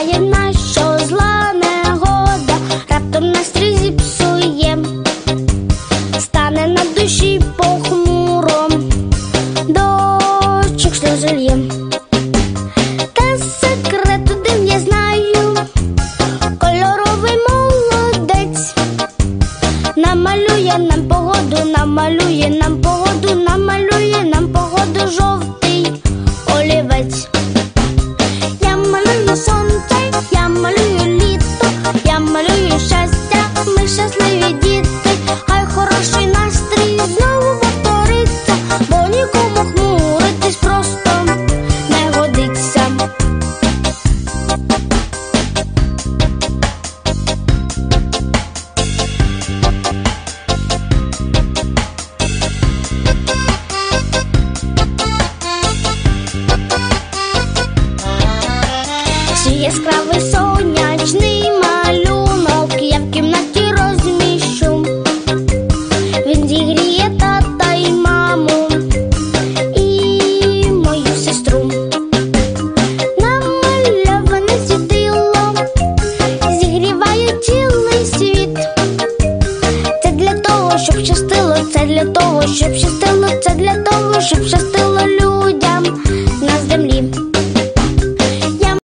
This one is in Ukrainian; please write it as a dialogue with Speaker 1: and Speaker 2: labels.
Speaker 1: чекає нас, що зла негода, раптом настрій зіпсує, стане на душі похмуро, дощик сльози лє. Та секрет один я знаю, кольоровий молодець, намалює нам погоду, намалює. Щасливі діти, хай хороший настрій знову повториться, бо нікому хмуритись просто не годиться. Чи яскравий сонячний щоб щоб щастило, це для того, щоб щастило.